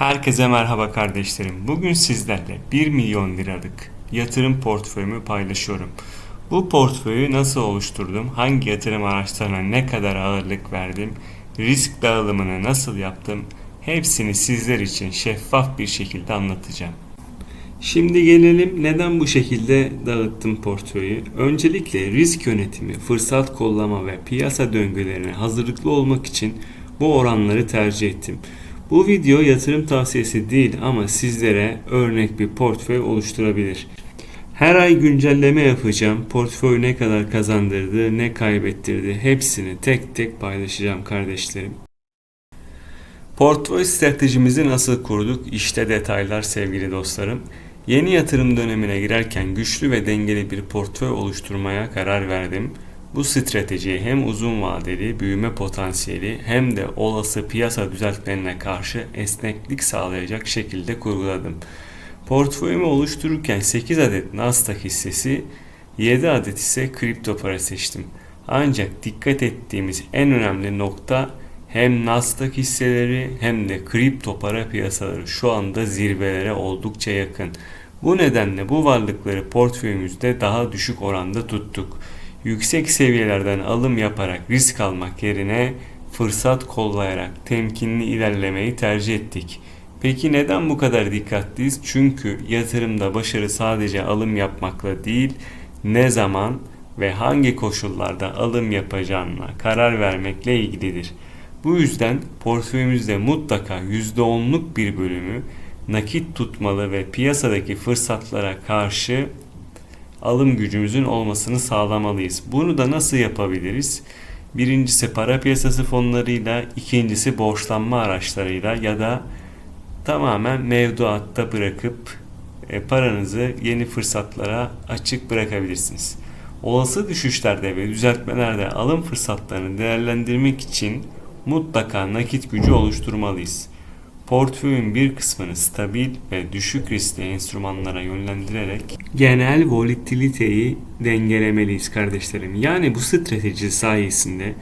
Herkese merhaba kardeşlerim. Bugün sizlerle 1 milyon liralık yatırım portföyümü paylaşıyorum. Bu portföyü nasıl oluşturdum? Hangi yatırım araçlarına ne kadar ağırlık verdim? Risk dağılımını nasıl yaptım? Hepsini sizler için şeffaf bir şekilde anlatacağım. Şimdi gelelim neden bu şekilde dağıttım portföyü. Öncelikle risk yönetimi, fırsat kollama ve piyasa döngülerine hazırlıklı olmak için bu oranları tercih ettim. Bu video yatırım tavsiyesi değil ama sizlere örnek bir portföy oluşturabilir. Her ay güncelleme yapacağım. Portföy ne kadar kazandırdı, ne kaybettirdi hepsini tek tek paylaşacağım kardeşlerim. Portföy stratejimizi nasıl kurduk? İşte detaylar sevgili dostlarım. Yeni yatırım dönemine girerken güçlü ve dengeli bir portföy oluşturmaya karar verdim. Bu stratejiyi hem uzun vadeli büyüme potansiyeli hem de olası piyasa düzeltmelerine karşı esneklik sağlayacak şekilde kurguladım. Portföyümü oluştururken 8 adet Nasdaq hissesi, 7 adet ise kripto para seçtim. Ancak dikkat ettiğimiz en önemli nokta hem Nasdaq hisseleri hem de kripto para piyasaları şu anda zirvelere oldukça yakın. Bu nedenle bu varlıkları portföyümüzde daha düşük oranda tuttuk. Yüksek seviyelerden alım yaparak risk almak yerine fırsat kollayarak temkinli ilerlemeyi tercih ettik. Peki neden bu kadar dikkatliyiz? Çünkü yatırımda başarı sadece alım yapmakla değil, ne zaman ve hangi koşullarda alım yapacağına karar vermekle ilgilidir. Bu yüzden portföyümüzde mutlaka %10'luk bir bölümü nakit tutmalı ve piyasadaki fırsatlara karşı alım gücümüzün olmasını sağlamalıyız. Bunu da nasıl yapabiliriz? Birincisi para piyasası fonlarıyla, ikincisi borçlanma araçlarıyla ya da tamamen mevduatta bırakıp e, paranızı yeni fırsatlara açık bırakabilirsiniz. Olası düşüşlerde ve düzeltmelerde alım fırsatlarını değerlendirmek için mutlaka nakit gücü oluşturmalıyız. Portföyün bir kısmını stabil ve düşük riskli enstrümanlara yönlendirerek genel volatiliteyi dengelemeliyiz kardeşlerim. Yani bu strateji sayesinde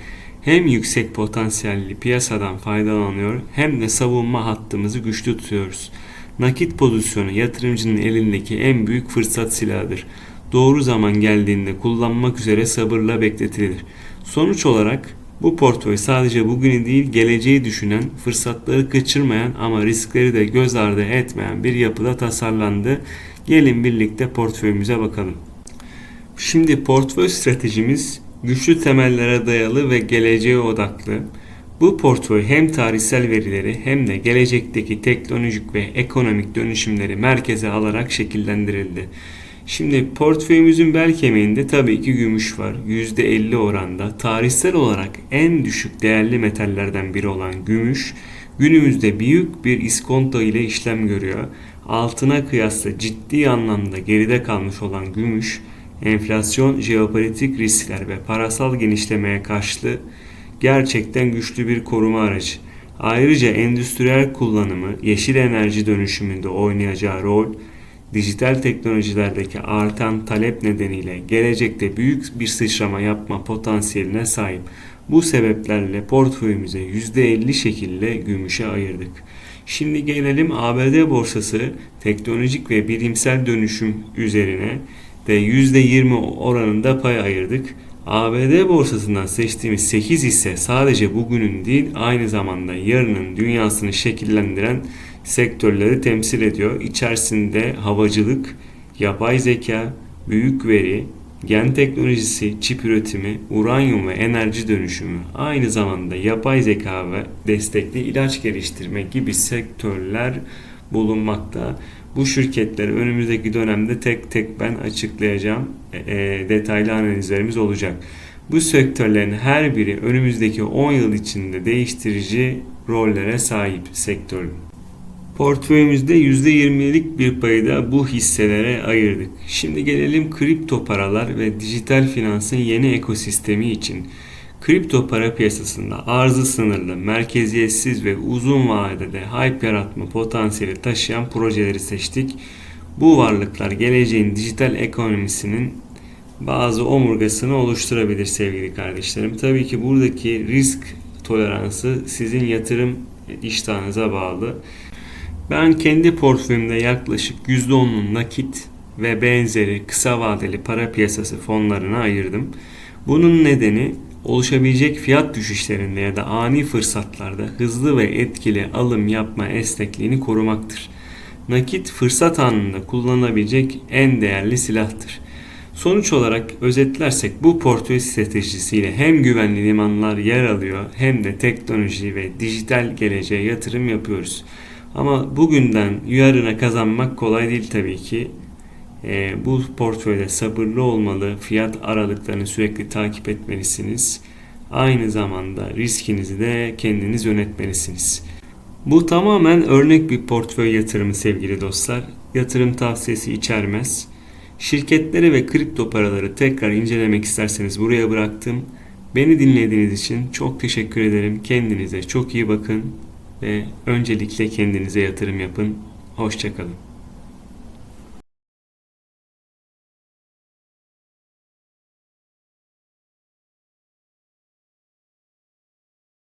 hem yüksek potansiyelli piyasadan faydalanıyor hem de savunma hattımızı güçlü tutuyoruz. Nakit pozisyonu yatırımcının elindeki en büyük fırsat silahıdır. Doğru zaman geldiğinde kullanmak üzere sabırla bekletilir. Sonuç olarak bu portföy sadece bugünü değil geleceği düşünen, fırsatları kaçırmayan ama riskleri de göz ardı etmeyen bir yapıda tasarlandı. Gelin birlikte portföyümüze bakalım. Şimdi portföy stratejimiz güçlü temellere dayalı ve geleceğe odaklı. Bu portföy hem tarihsel verileri hem de gelecekteki teknolojik ve ekonomik dönüşümleri merkeze alarak şekillendirildi. Şimdi portföyümüzün bel kemiğinde tabii ki gümüş var. %50 oranda. Tarihsel olarak en düşük değerli metallerden biri olan gümüş günümüzde büyük bir iskonto ile işlem görüyor. Altına kıyasla ciddi anlamda geride kalmış olan gümüş, enflasyon, jeopolitik riskler ve parasal genişlemeye karşı gerçekten güçlü bir koruma aracı. Ayrıca endüstriyel kullanımı, yeşil enerji dönüşümünde oynayacağı rol, dijital teknolojilerdeki artan talep nedeniyle gelecekte büyük bir sıçrama yapma potansiyeline sahip. Bu sebeplerle portföyümüze %50 şekilde gümüşe ayırdık. Şimdi gelelim ABD borsası teknolojik ve bilimsel dönüşüm üzerine de %20 oranında pay ayırdık. ABD borsasından seçtiğimiz 8 hisse sadece bugünün değil aynı zamanda yarının dünyasını şekillendiren sektörleri temsil ediyor. İçerisinde havacılık, yapay zeka, büyük veri, gen teknolojisi, çip üretimi, uranyum ve enerji dönüşümü, aynı zamanda yapay zeka ve destekli ilaç geliştirme gibi sektörler bulunmakta. Bu şirketleri önümüzdeki dönemde tek tek ben açıklayacağım. E, detaylı analizlerimiz olacak. Bu sektörlerin her biri önümüzdeki 10 yıl içinde değiştirici rollere sahip sektör. Portföyümüzde %20'lik bir payı da bu hisselere ayırdık. Şimdi gelelim kripto paralar ve dijital finansın yeni ekosistemi için. Kripto para piyasasında arzı sınırlı, merkeziyetsiz ve uzun vadede hype yaratma potansiyeli taşıyan projeleri seçtik. Bu varlıklar geleceğin dijital ekonomisinin bazı omurgasını oluşturabilir sevgili kardeşlerim. Tabii ki buradaki risk toleransı sizin yatırım iştahınıza bağlı. Ben kendi portföyümde yaklaşık %10'unu nakit ve benzeri kısa vadeli para piyasası fonlarına ayırdım. Bunun nedeni oluşabilecek fiyat düşüşlerinde ya da ani fırsatlarda hızlı ve etkili alım yapma esnekliğini korumaktır. Nakit fırsat anında kullanılabilecek en değerli silahtır. Sonuç olarak özetlersek bu portföy stratejisiyle hem güvenli limanlar yer alıyor hem de teknoloji ve dijital geleceğe yatırım yapıyoruz. Ama bugünden yarına kazanmak kolay değil tabii ki. Ee, bu portföyde sabırlı olmalı, fiyat aralıklarını sürekli takip etmelisiniz. Aynı zamanda riskinizi de kendiniz yönetmelisiniz. Bu tamamen örnek bir portföy yatırımı sevgili dostlar. Yatırım tavsiyesi içermez. Şirketleri ve kripto paraları tekrar incelemek isterseniz buraya bıraktım. Beni dinlediğiniz için çok teşekkür ederim. Kendinize çok iyi bakın ve öncelikle kendinize yatırım yapın. Hoşçakalın.